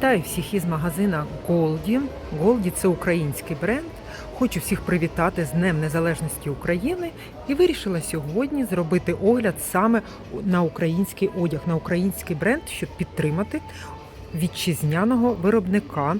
Вітаю всіх із магазина Голді. Голді це український бренд. Хочу всіх привітати з Днем Незалежності України і вирішила сьогодні зробити огляд саме на український одяг, на український бренд, щоб підтримати вітчизняного виробника.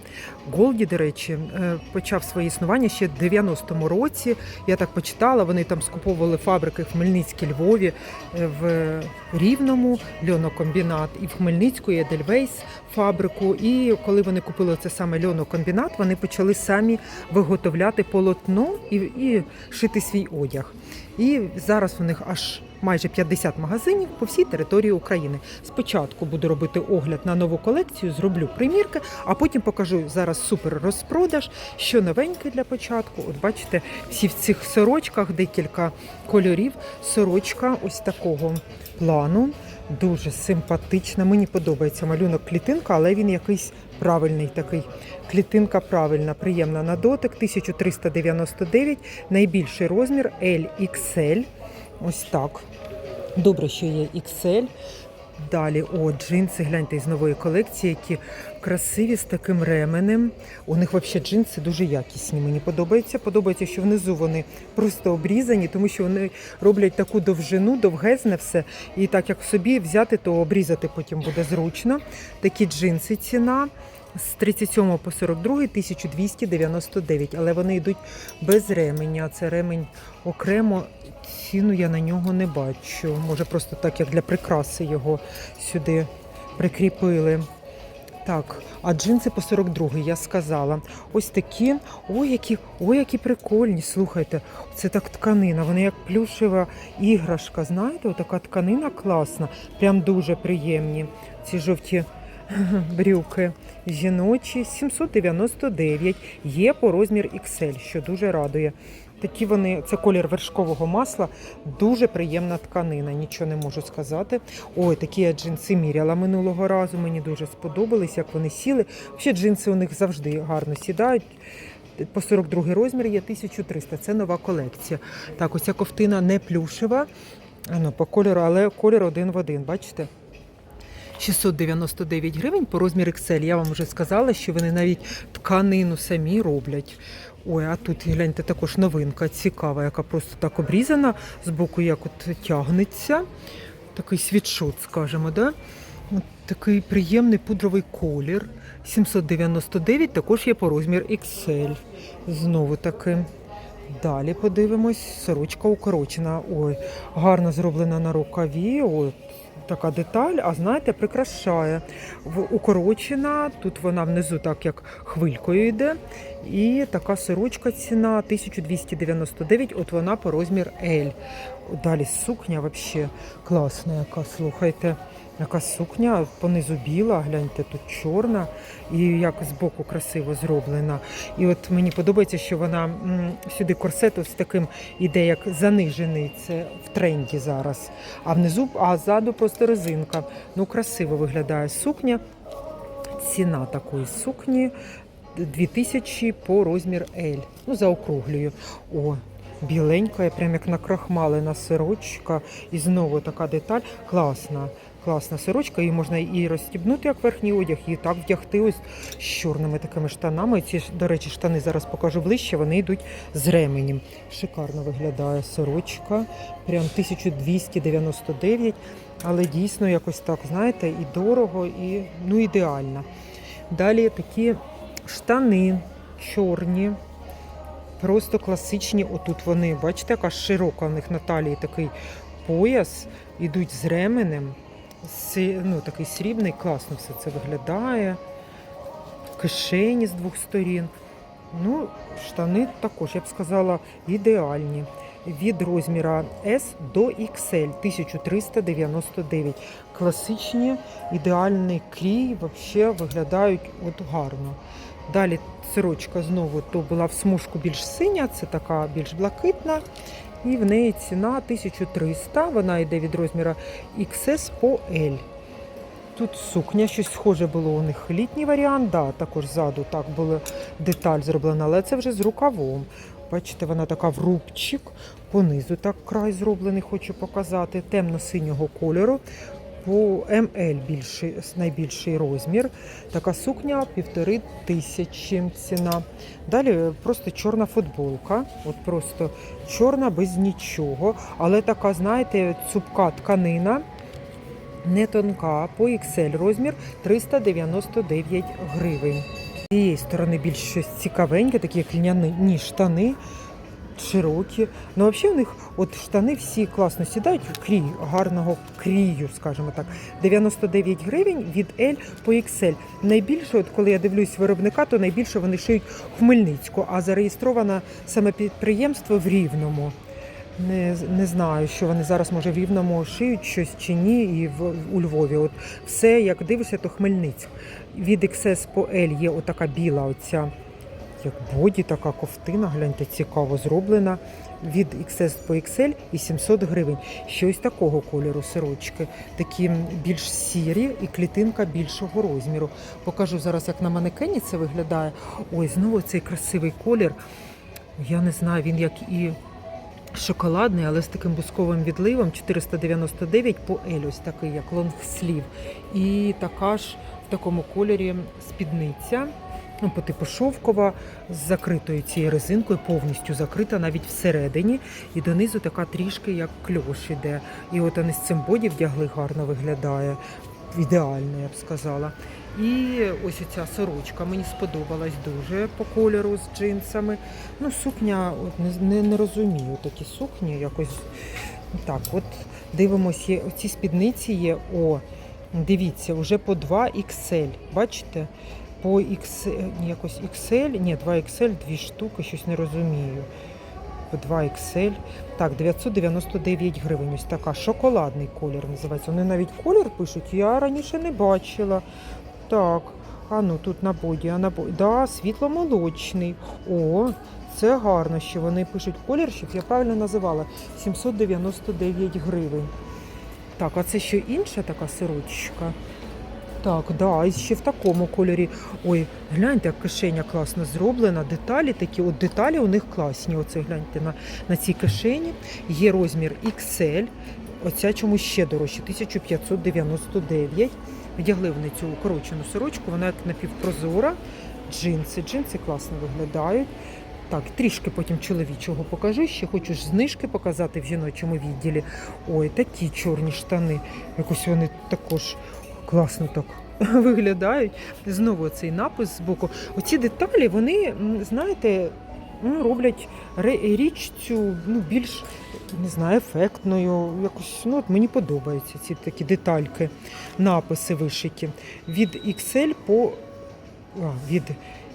Голді, до речі, е, почав своє існування ще в 90-му році. Я так почитала, вони там скуповували фабрики в Хмельницькій, Львові, е, в Рівному льонокомбінат і в Хмельницьку є Дельвейс фабрику. І коли вони купили це саме льонокомбінат, вони почали самі виготовляти полотно і, і шити свій одяг. І зараз у них аж майже 50 магазинів по всій території України. Спочатку буду робити огляд на нову колекцію, зроблю примірки, а потім покажу зараз супер розпродаж, що новеньке для початку. От бачите, всі в цих сорочках декілька кольорів. Сорочка ось такого плану. Дуже симпатична. Мені подобається малюнок клітинка, але він якийсь правильний такий. Клітинка правильна, приємна на дотик. 1399, найбільший розмір LXL. Ось так. Добре, що є XL. Далі, о, джинси, гляньте із нової колекції, які красиві з таким ременем. У них взагалі джинси дуже якісні. Мені подобається. Подобається, що внизу вони просто обрізані, тому що вони роблять таку довжину, довгезне все. І так як собі взяти, то обрізати потім буде зручно. Такі джинси ціна. З 37 по 42 1299, але вони йдуть без ременя. Це ремень окремо. Ціну я на нього не бачу. Може, просто так, як для прикраси його сюди прикріпили. Так, а джинси по 42 я сказала. Ось такі, ой, які, ой, які прикольні. Слухайте, це так тканина. Вони як плюшева іграшка. Знаєте, отака тканина класна. Прям дуже приємні. Ці жовті брюки жіночі 799. Є по розмір XL, що дуже радує. Такі вони, це колір вершкового масла, дуже приємна тканина, нічого не можу сказати. Ой, такі я джинси міряла минулого разу. Мені дуже сподобались, як вони сіли. Ще джинси у них завжди гарно сідають. По 42 розмір є 1300. Це нова колекція. Так, ось ця ковтина не плюшева, ну, по кольору, але колір один в один. Бачите? 699 гривень по розмір XL. Я вам вже сказала, що вони навіть тканину самі роблять. Ой, а тут гляньте також новинка цікава, яка просто так обрізана, з боку як от тягнеться. Такий світшот, скажімо, да? От такий приємний пудровий колір. 799 також є по розмір XL. Знову таки. Далі подивимось, сорочка укорочена. Ой, гарно зроблена на рукаві. Ой, така деталь, а знаєте, прикрашає. Укорочена, тут вона внизу так як хвилькою йде. І така сорочка ціна 1299, от вона по розмір L. Далі сукня взагалі класна, яка, слухайте. Яка сукня понизу біла, гляньте, тут чорна і як збоку красиво зроблена. І от мені подобається, що вона сюди корсет ось таким іде, як занижений. Це в тренді зараз. А внизу, а ззаду просто резинка. Ну, красиво виглядає сукня. Ціна такої сукні 2000 по розмір L. Ну, заокруглюю. О, біленька, прям як накрахмалена сорочка. І знову така деталь. Класна. Класна сорочка, її можна і розстібнути як верхній одяг, і так вдягти ось з чорними такими штанами. Ці до речі, штани зараз покажу ближче, вони йдуть з ременем. Шикарно виглядає сорочка. Прям 1299, але дійсно якось так, знаєте, і дорого, і ну ідеально. Далі такі штани чорні, просто класичні. Отут вони, бачите, яка широка в них на талії такий пояс, ідуть з ременем. Ну, такий срібний, класно все це виглядає. Кишені з двох сторін. Ну, штани також, я б сказала, ідеальні. Від розміра S до XL 1399. Класичні, ідеальний крій, взагалі виглядають от гарно. Далі сорочка знову то була в смужку більш синя, це така більш блакитна. І в неї ціна 1300, вона йде від розміру XS по L. Тут сукня, щось схоже було у них літній варіант, да, також ззаду так була деталь зроблена, але це вже з рукавом. Бачите, вона така в рубчик, понизу так край зроблений, хочу показати, темно-синього кольору. По МЛ більший, найбільший розмір. Така сукня півтори тисячі ціна. Далі просто чорна футболка. От просто чорна без нічого. Але така, знаєте, цупка тканина. Не тонка, по XL розмір 399 гривень. З цієї сторони більш щось цікавеньке, такі як льняні штани, широкі. Ну, взагалі, у них от штани всі класно сідають, крій, гарного крію, скажімо так. 99 гривень від L по XL. Найбільше, от коли я дивлюсь виробника, то найбільше вони шиють Хмельницьку, а зареєстровано саме підприємство в Рівному. Не, не знаю, що вони зараз може в Рівному шиють щось чи ні, і в, у Львові. От все, як дивишся, то Хмельницьк. Від XS по L є отака біла, оця як боді, така ковтина, гляньте, цікаво зроблена. Від XS по XL і 700 гривень. Щось такого кольору сирочки, такі більш сірі і клітинка більшого розміру. Покажу зараз, як на манекені це виглядає. Ой, знову цей красивий колір. Я не знаю, він як і шоколадний, але з таким бусковим відливом 499 по ось такий, як лонгслів. І така ж в такому кольорі спідниця. Ну, по типу шовкова з закритою цією резинкою, повністю закрита навіть всередині. І донизу така трішки як кльош іде. І от вони з цим боді вдягли гарно виглядає. Ідеально, я б сказала. І ось ця сорочка мені сподобалась дуже по кольору з джинсами. Ну, сукня, от не, не, розумію такі сукні. Якось так, от дивимось, є оці спідниці є. О, дивіться, вже по 2 XL. Бачите? По XL, якось XL, ні, 2 XL, дві штуки, щось не розумію. По 2 XL. Так, 999 гривень. Ось така шоколадний колір називається. Вони навіть колір пишуть, я раніше не бачила. Так, а ну тут на боді, а на боді. Да, світло-молочний. О, це гарно, що вони пишуть колір, щоб я правильно називала. 799 гривень. Так, а це що інша така сирочка? Так, да, і ще в такому кольорі. Ой, гляньте, як кишеня класно зроблена. Деталі такі, от деталі у них класні. Оце гляньте на, на цій кишені. Є розмір XL. Оця чомусь ще дорожче, 1599. Вдягли вони цю укорочену сорочку, вона як напівпрозора. Джинси. Джинси класно виглядають. Так, трішки потім чоловічого покажу. Ще хочу ж знижки показати в жіночому відділі. Ой, такі чорні штани. Якось вони також класно так виглядають. Знову цей напис з боку. Оці деталі, вони, знаєте, ну, роблять річ цю ну, більш не знаю, ефектною. Якось ну, от мені подобаються ці такі детальки, написи вишиті. Від XL по а, від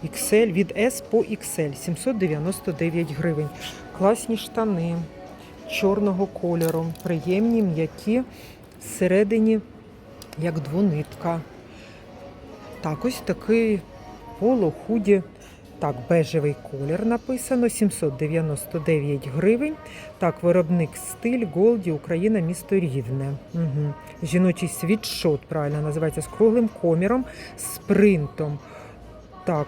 XL, від S по XL 799 гривень. Класні штани чорного кольору, приємні, м'які, всередині як двонитка. Так, ось такий поло худі. Так, бежевий колір написано 799 гривень. Так, виробник стиль Голді, Україна, місто Рівне. Угу. Жіночий світшот, правильно називається, з круглим коміром, з принтом. Так,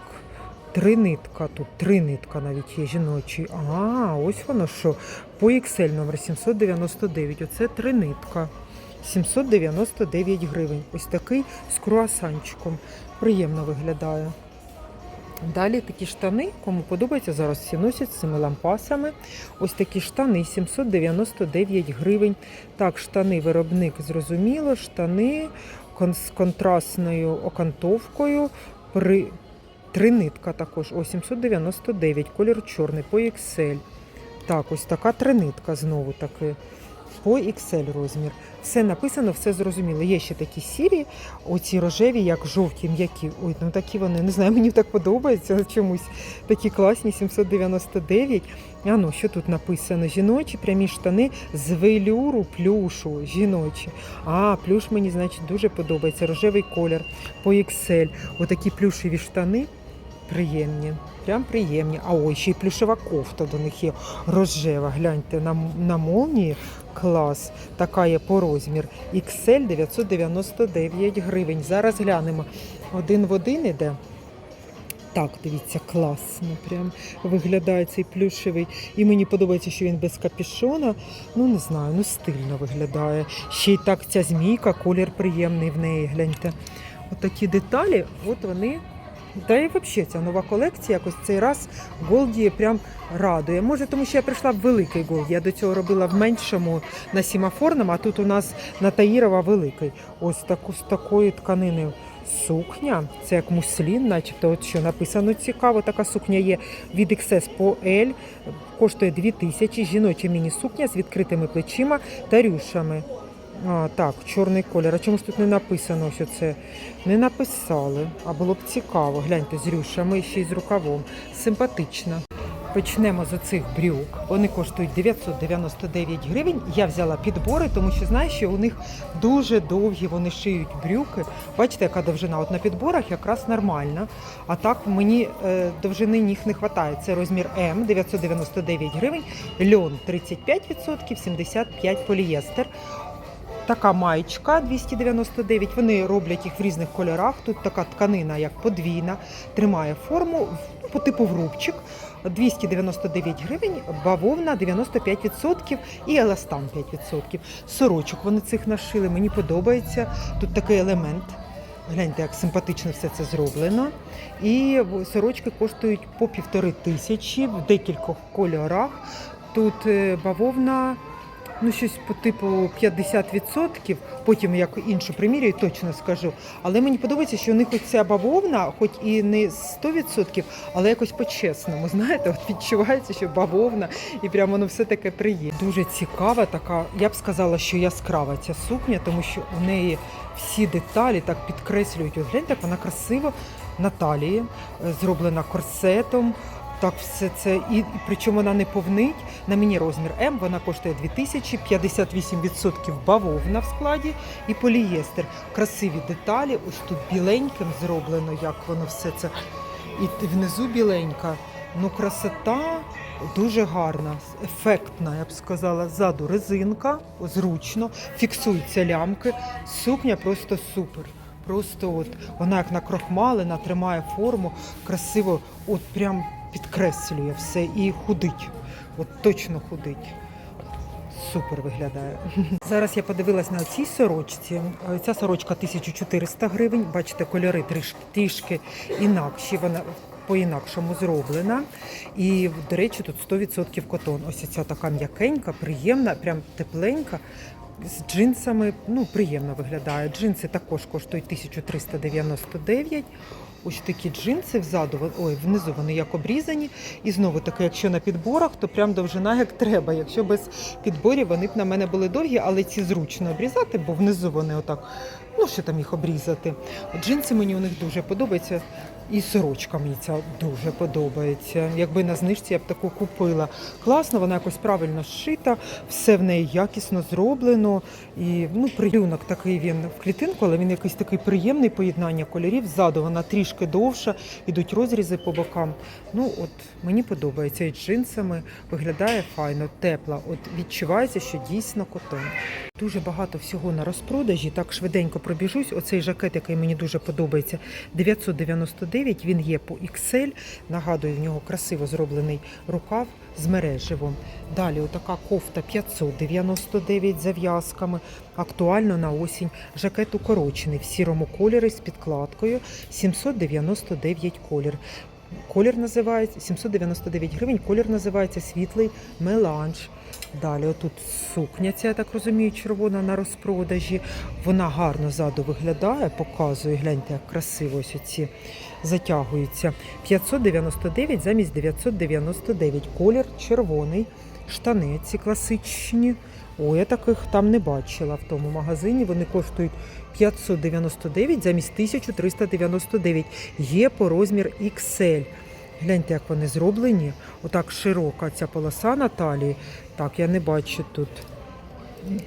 три нитка тут, три нитка навіть є жіночий. А, ось воно що. По XL номер 799. Оце три нитка. 799 гривень. Ось такий з круасанчиком. Приємно виглядає. Далі такі штани, кому подобається, зараз всі носять з цими лампасами. Ось такі штани 799 гривень. Так, штани виробник зрозуміло, штани з контрастною окантовкою. При... Три нитка також. О, 799, колір чорний по XL. Так, ось така тринитка знову таки. По XL розмір. Все написано, все зрозуміло. Є ще такі сірі, оці рожеві, як жовті, м'які. Ой, ну такі вони, не знаю, мені так подобається чомусь. Такі класні, 799. А ну, що тут написано? Жіночі прямі штани з велюру плюшу. Жіночі. А, плюш мені, значить, дуже подобається. Рожевий колір по XL. Отакі плюшеві штани. Приємні, прям приємні. А ой, ще й плюшева кофта до них є рожева. Гляньте на, на молнії. Клас. Така є по розмір. XL 999 гривень. Зараз глянемо. Один в один іде. так, дивіться, класно. Прям виглядає цей плюшевий. І мені подобається, що він без капюшона. Ну, не знаю, ну стильно виглядає. Ще й так ця змійка, колір приємний в неї. Гляньте. От деталі, от вони. Та і взагалі ця нова колекція якось цей раз Голді прям радує. Може, тому що я прийшла в великий Голді. Я до цього робила в меншому на сімафорному, а тут у нас на Таїрова великий. Ось таку з такої тканини сукня. Це як муслін, начебто, от що написано цікаво. Така сукня є від XS по L. Коштує 2000. Жіноча міні-сукня з відкритими плечима та рюшами. А, так, чорний колір. А чому ж тут не написано, що це? Не написали, а було б цікаво. Гляньте, з рюшами ще й з рукавом. Симпатично. Почнемо з оцих брюк. Вони коштують 999 гривень. Я взяла підбори, тому що знаю, що у них дуже довгі вони шиють брюки. Бачите, яка довжина? От на підборах якраз нормальна. А так мені е, довжини ніг не вистачає. Це розмір М 999 гривень, льон 35%, 75 полієстер. Така маєчка 299. Вони роблять їх в різних кольорах. Тут така тканина, як подвійна, тримає форму по типу врубчик. 299 гривень, бавовна 95% і еластан 5%. Сорочок вони цих нашили. Мені подобається. Тут такий елемент. Гляньте, як симпатично все це зроблено. І сорочки коштують по півтори тисячі в декількох кольорах. Тут е, бавовна ну щось по типу 50%, потім як іншу примірюю, точно скажу. Але мені подобається, що у них оця бавовна, хоч і не 100%, але якось по-чесному. Знаєте, от відчувається, що бавовна, і прямо воно все таке приємне. Дуже цікава, така, я б сказала, що яскрава ця сукня, тому що у неї всі деталі так підкреслюють. От гляньте, вона красиво на талії, е, зроблена корсетом. Так, все це і, причому вона не повнить. На мені розмір М, вона коштує 2000, 58% бавовна в складі і полієстер. Красиві деталі. Ось тут біленьким зроблено, як воно все це. І внизу біленька. Ну, красота дуже гарна, ефектна, я б сказала. Ззаду резинка, зручно, фіксуються лямки. Сукня просто супер. Просто от вона як накрохмалена, тримає форму, красиво, от прям підкреслює все і худить. От точно худить. Супер виглядає. Зараз я подивилась на цій сорочці. Ця сорочка 1400 гривень. Бачите, кольори трішки інакші. Вона по-інакшому зроблена. І, до речі, тут 100% котон. Ось ця така м'якенька, приємна, прям тепленька. З джинсами ну, приємно виглядає. Джинси також коштують 1399. Ось такі джинси взаду, ой, внизу вони як обрізані. І знову таки, якщо на підборах, то прям довжина як треба. Якщо без підборів вони б на мене були довгі, але ці зручно обрізати, бо внизу вони отак. Ну, що там їх обрізати. Джинси мені у них дуже подобаються. І сорочка мені ця дуже подобається. Якби на знижці я б таку купила. Класно, вона якось правильно зшита, все в неї якісно зроблено. І ну, приюнок такий він в клітинку, але він якийсь такий приємний поєднання кольорів. Ззаду вона трішки довша, ідуть розрізи по бокам. Ну от мені подобається і джинсами виглядає файно, тепла. От відчувається, що дійсно котон. Дуже багато всього на розпродажі. Так швиденько пробіжусь. Оцей жакет, який мені дуже подобається, 999. Він є по XL. Нагадую, в нього красиво зроблений рукав з мереживом. Далі отака кофта 599 з зав'язками. Актуально на осінь. Жакет укорочений в сірому кольорі з підкладкою 799 колір. Колір називається 799 гривень. Колір називається світлий меланж. Далі отут сукня, ця, я так розумію, червона на розпродажі. Вона гарно ззаду виглядає, показує. Гляньте, як красиво ось ці затягуються. 599 замість 999. Колір червоний. Штани ці класичні. О, я таких там не бачила в тому магазині. Вони коштують 599 замість 1399. Є по розмір XL. Гляньте, як вони зроблені. Отак широка ця полоса на талії. Так, я не бачу тут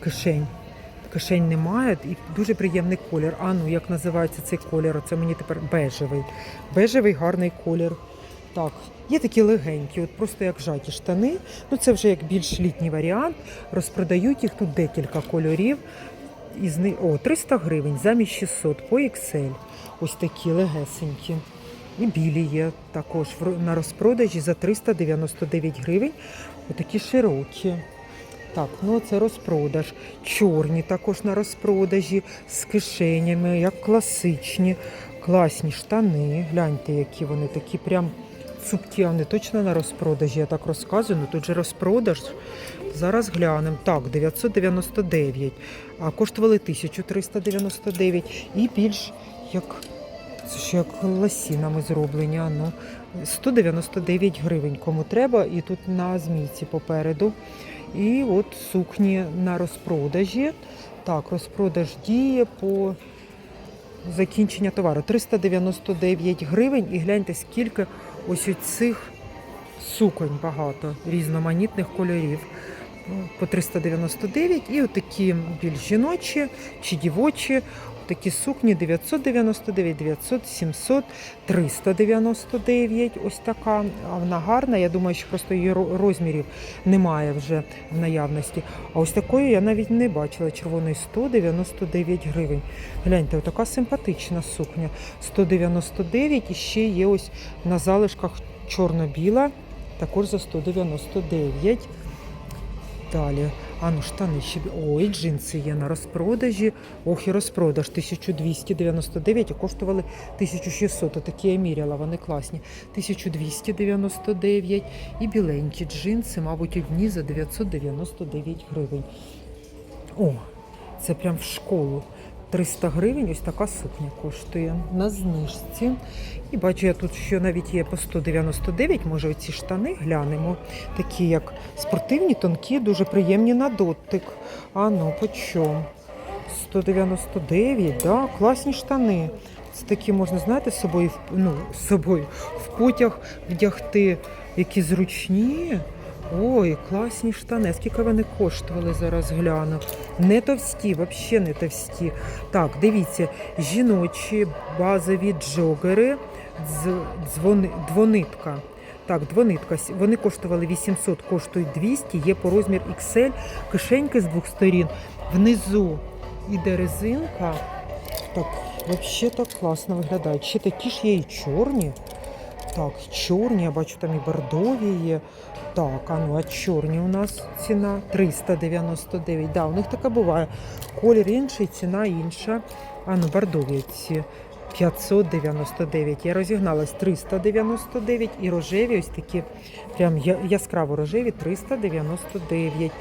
кишень. Кишень немає і дуже приємний колір. А ну, як називається цей колір? Це мені тепер бежевий. Бежевий гарний колір. Так, є такі легенькі, от просто як жаті штани. Ну це вже як більш літній варіант. Розпродають їх тут декілька кольорів. Із них, о, 300 гривень замість 600 по XL. Ось такі легесенькі. І білі є також на розпродажі за 399 гривень. Отакі широкі. Так, ну це розпродаж. Чорні також на розпродажі з кишенями, як класичні, класні штани. Гляньте, які вони такі прям цупкі, вони точно на розпродажі. Я так розказую, ну тут же розпродаж. Зараз глянемо. Так, 999, а коштували 1399 і більш як. Це ж як ласінами зроблені. Ну, 199 гривень кому треба, і тут на змійці попереду. І от сукні на розпродажі. Так, розпродаж діє по закінчення товару 399 гривень. І гляньте, скільки ось у цих суконь багато різноманітних кольорів. По 399 і отакі більш жіночі чи дівочі. Такі сукні 999, 900, 700, 399. Ось така. Вона гарна. Я думаю, що просто її розмірів немає вже в наявності. А ось такої я навіть не бачила. Червоної 199 гривень. Гляньте, така симпатична сукня. 199 і ще є ось на залишках чорно-біла. Також за 199. Далі. А ну штани ще. Ой, джинси є на розпродажі. Ох, і розпродаж 1299, а коштували 1600. Такі я міряла, вони класні. 1299 і біленькі джинси, мабуть, одні за 999 гривень. О, це прям в школу. 300 гривень, ось така сукня коштує на знижці. І бачу, я тут що навіть є по 199, може оці штани глянемо. Такі як спортивні, тонкі, дуже приємні на дотик. А ну, по чому? 199, да, класні штани. Це такі можна, знаєте, з собою, ну, з собою в потяг вдягти, які зручні. Ой, класні штани. Скільки вони коштували зараз гляну. Не товсті, взагалі не товсті. Так, дивіться, жіночі базові джогери, дз- дзвони, двонитка. Так, двонитка. Вони коштували 800, коштують 200, є по розмір XL, кишеньки з двох сторін. Внизу іде резинка. Так, взагалі так класно виглядають. Ще такі ж є і чорні. Так, чорні, я бачу, там і бордові є. Так, а ну а чорні у нас ціна 399. Да, у них така буває. Колір інший, ціна інша. А ну, бордові ці 599. Я розігналась 399 і рожеві ось такі прям яскраво рожеві 399.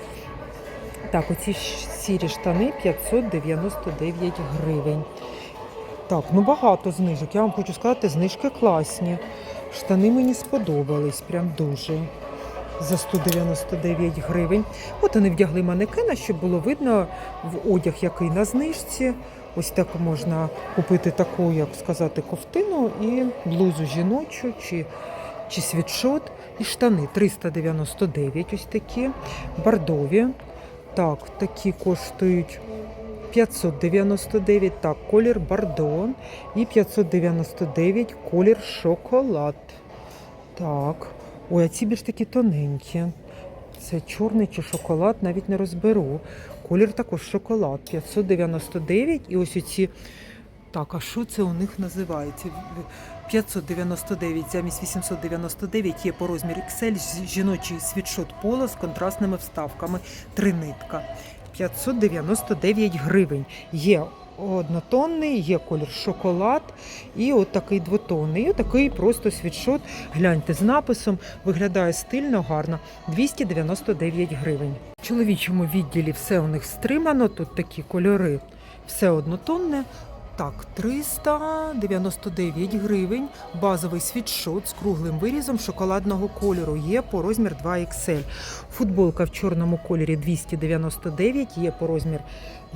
Так, оці сірі штани 599 гривень. Так, ну багато знижок. Я вам хочу сказати, знижки класні. Штани мені сподобались, прям дуже. За 199 гривень. От вони вдягли манекена, щоб було видно в одяг, який на знижці. Ось так можна купити таку, як сказати, ковтину і блузу жіночу чи, чи світшот. І штани 399 ось такі, бордові. Так, такі коштують 599, так, колір бордо і 599 колір шоколад. Так. Ой, а ці більш такі тоненькі. Це чорний чи шоколад, навіть не розберу. Колір також шоколад 599. І ось оці. Так, а що це у них називається? 599 замість 899 є по розмірі XL жіночий світшот поло з контрастними вставками. Три нитка. 599 гривень. Є однотонний, є колір шоколад і от такий двотонний. І такий просто світшот. Гляньте з написом, виглядає стильно, гарно. 299 гривень. В чоловічому відділі все у них стримано. Тут такі кольори, все однотонне. Так, 399 гривень. Базовий світшот з круглим вирізом шоколадного кольору. Є по розмір 2XL. Футболка в чорному кольорі 299, є по розмір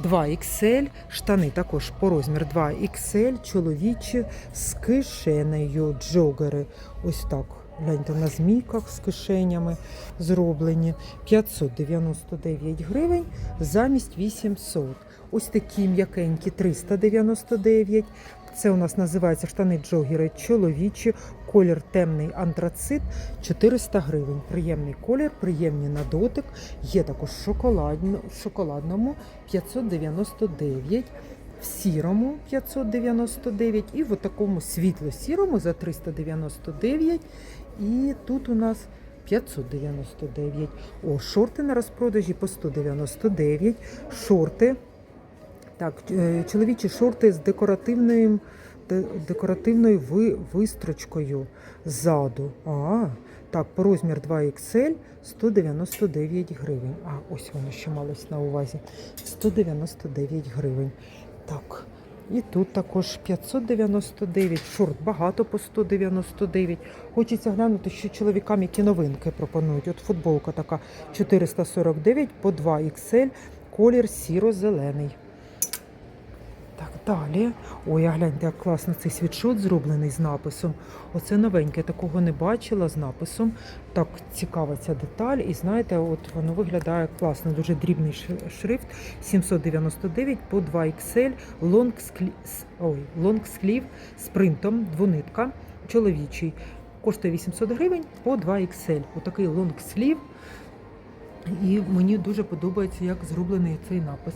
2XL. Штани також по розмір 2XL. Чоловічі з кишенею. Джогери. Ось так. Гляньте на змійках з кишенями зроблені. 599 гривень замість 800. Ось такі м'якенькі 399. Це у нас називається штани джогери чоловічі. Колір темний антрацит 400 гривень. Приємний колір, приємні на дотик. Є також в шоколадному 599. в сірому 599 і в такому світло-сірому за 399. І тут у нас 599. О, шорти на розпродажі по 199. Шорти. Так, е, чоловічі шорти з декоративною, декоративною ви- вистрочкою ззаду. А, так, по розмір 2XL 199 гривень. А, ось воно ще малось на увазі. 199 гривень. Так. І тут також 599, шорт багато по 199. Хочеться глянути, що чоловікам які новинки пропонують. От футболка така 449 по 2XL, колір сіро-зелений. Далі. Ой, а гляньте, як класно цей світшот зроблений з написом. Оце новеньке, такого не бачила з написом. Так цікава ця деталь. І знаєте, от воно виглядає класно, дуже дрібний шрифт. 799 по 2XL, лонг, з принтом, двонитка, чоловічий. Коштує 800 гривень по 2XL. Отакий лонг слів. І мені дуже подобається, як зроблений цей напис.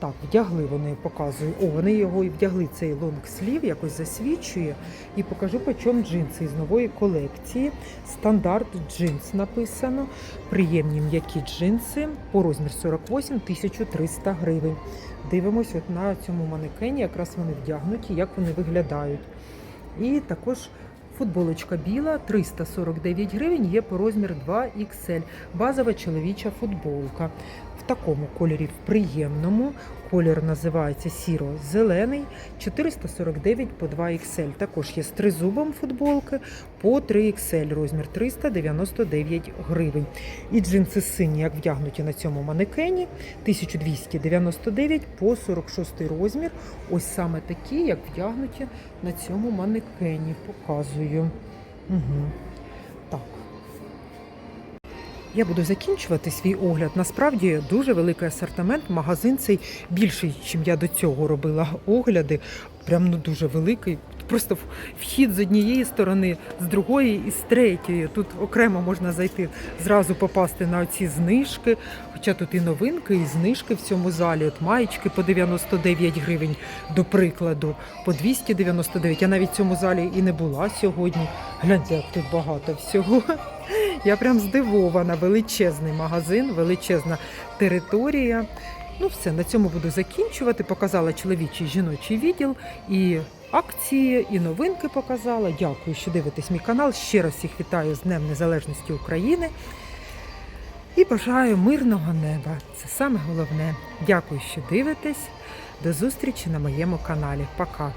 Так, вдягли вони, показую. О, вони його і вдягли цей лонг слів, якось засвічує. І покажу, по чому джинси з нової колекції. Стандарт джинс написано. Приємні м'які джинси по розмір 48 1300 гривень. Дивимось от на цьому манекені, якраз вони вдягнуті, як вони виглядають. І також футболочка біла 349 гривень, є по розмір 2XL. Базова чоловіча футболка. В такому кольорі, в приємному. Колір називається сіро-зелений, 449 по 2XL. Також є з тризубом футболки по 3XL, розмір 399 гривень. І джинси сині, як вдягнуті на цьому манекені, 1299 по 46 розмір. Ось саме такі, як вдягнуті на цьому манекені. Показую. Угу. Так. Я буду закінчувати свій огляд. Насправді дуже великий асортимент. Магазин цей більший, ніж я до цього робила огляди. Прям ну дуже великий. Просто вхід з однієї сторони, з другої і з третьої. Тут окремо можна зайти, зразу попасти на ці знижки. Хоча тут і новинки, і знижки в цьому залі. От маєчки по 99 гривень, до прикладу, по 299. Я навіть в цьому залі і не була сьогодні. Гляньте, як тут багато всього. Я прям здивована. Величезний магазин, величезна територія. Ну, все, на цьому буду закінчувати. Показала чоловічий жіночий відділ і акції, і новинки показала. Дякую, що дивитесь мій канал. Ще раз всіх вітаю з Днем Незалежності України. І бажаю мирного неба. Це саме головне. Дякую, що дивитесь. До зустрічі на моєму каналі. Пока.